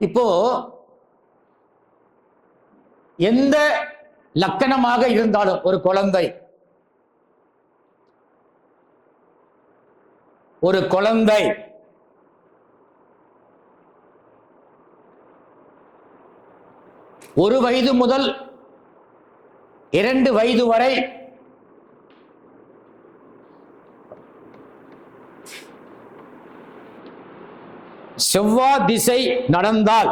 இப்போ எந்த லக்கணமாக இருந்தாலும் ஒரு குழந்தை ஒரு குழந்தை ஒரு வயது முதல் இரண்டு வயது வரை செவ்வா திசை நடந்தால்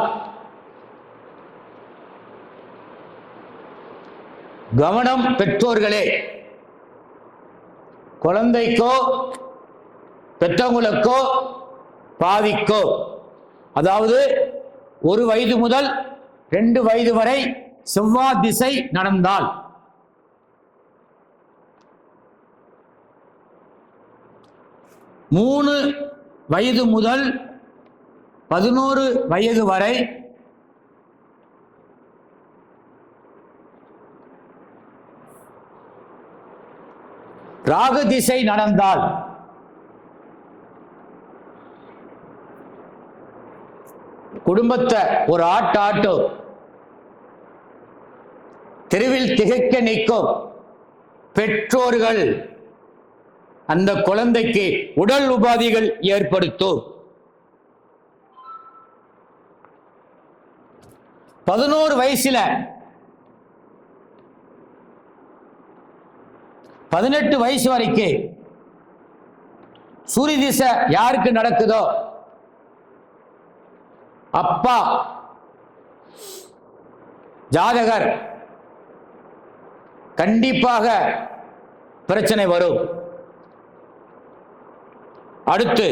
கவனம் பெற்றோர்களே குழந்தைக்கோ பெற்றவங்களுக்கோ பாவிக்கோ அதாவது ஒரு வயது முதல் ரெண்டு வயது வரை செவ்வா திசை நடந்தால். மூணு வயது முதல் பதினோரு வயது வரை ராகு திசை நடந்தால் குடும்பத்தை ஒரு ஆட்டு ஆட்டு தெருவில் திகைக்க நிற்கும் பெற்றோர்கள் அந்த குழந்தைக்கு உடல் உபாதிகள் ஏற்படுத்தும். பதினோரு வயசுல பதினெட்டு வயசு வரைக்கும் சூரிய திசை யாருக்கு நடக்குதோ? அப்பா ஜாதகர் கண்டிப்பாக பிரச்சனை வரும். அடுத்து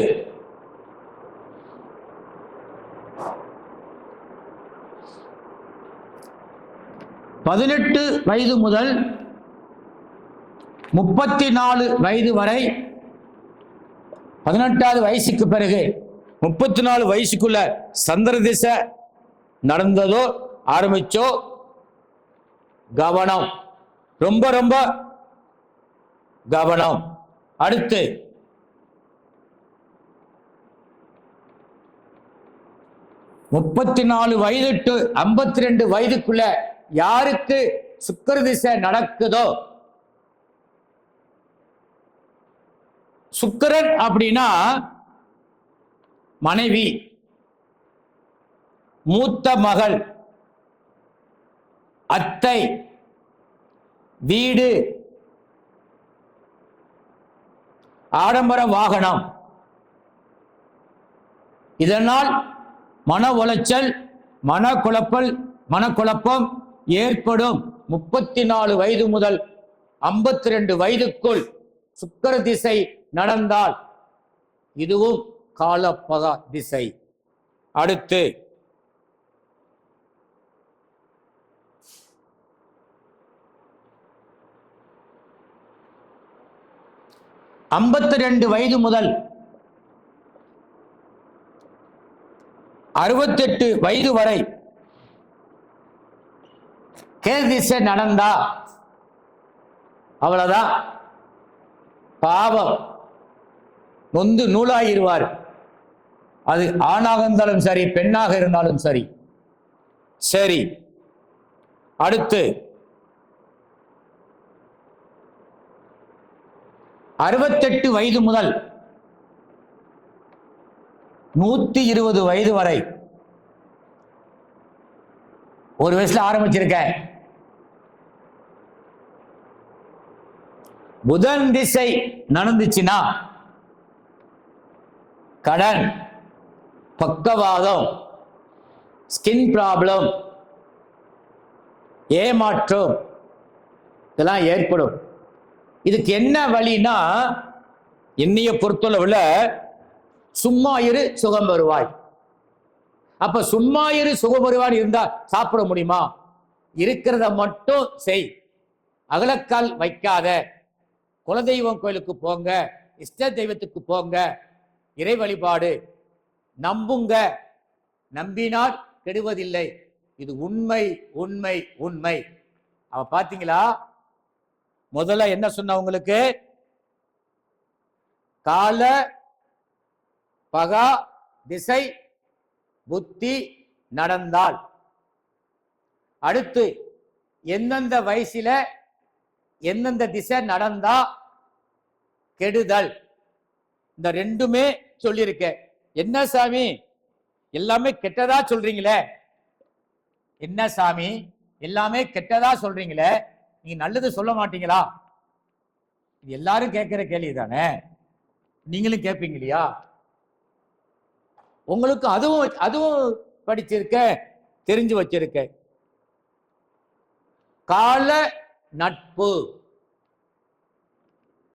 பதினெட்டு வயது முதல் முப்பத்தி நாலு வயது வரை பதினெட்டாவது வயசுக்கு பிறகு முப்பத்தி நாலு வயசுக்குள்ள சந்திர திசை நடந்ததோ ஆரம்பிச்சோ கவனம். ரொம்ப ரொம்ப கவனம். அடுத்து முப்பத்தி நாலு வயது டு ஐம்பத்தி ரெண்டு வயதுக்குள்ள யாருக்கு சுக்கர திசை நடக்குதோ? சுக்கரன் அப்படின்னா மனைவி மூத்த மகள் அத்தை வீடு ஆடம்பர வாகனம். இதனால் மன உளைச்சல் மனக்குழப்பல் மனக்குழப்பம் ஏற்படும் முப்பத்தி நாலு வயது முதல் ஐம்பத்தி ரெண்டு வயதுக்குள் சுக்கர திசை நடந்தால் இதுவும் காலப்பகா திசை. அடுத்து ஐம்பத்தி ரெண்டு வயது முதல் அறுபத்தெட்டு வயது வரை கேது நடந்தா அவ்வளவுதான். பாவம். நொந்து நூலாயிருவார். அது ஆணாக இருந்தாலும் சரி பெண்ணாக இருந்தாலும் சரி. சரி. அடுத்து. அறுபத்தெட்டு வயது முதல் நூத்தி இருபது வயது வரை ஒரு வயசுல ஆரம்பிச்சிருக்கேன். புதன் திசை நடந்துச்சுன்னா கடன் பக்கவாதம் ஸ்கின் ப்ராப்ளம் ஏமாற்றம் இதெல்லாம் ஏற்படும். இதுக்கு என்ன வழினா என்னைய பொறுத்தளவுல சும்மா இரு சுகம் வருவாய். அப்ப சும்மா இரு சுகம் வருவாய் இருந்தா சாப்பிட முடியுமா? இருக்கிறத மட்டும் செய். அகலக்கால் வைக்காத. குலதெய்வம் கோயிலுக்கு போங்க இஷ்ட தெய்வத்துக்கு போங்க இறை வழிபாடு. நம்புங்க. நம்பினால் கெடுவதில்லை. இது உண்மை உண்மை உண்மை. அவ பாத்தீங்களா? முதல்ல என்ன சொன்ன உங்களுக்கு? கால பகா திசை புத்தி நடந்தால். அடுத்து எந்தெந்த வயசுல எந்தெந்த திசை நடந்தா கெடுதல். இந்த ரெண்டுமே சொல்லியிருக்கேன் என்ன சாமி? எல்லாமே கெட்டதா சொல்றீங்களே? என்ன சாமி? எல்லாமே கெட்டதா சொல்றீங்களே? நீங்க நல்லது சொல்ல மாட்டீங்களா? இது எல்லாரும் கேட்கிற கேள்வி தானே? நீங்களும் கேட்பீங்க இல்லையா? உங்களுக்கு அதுவும் அதுவும் படிச்சிருக்க தெரிஞ்சு வச்சிருக்க. கால நட்பு.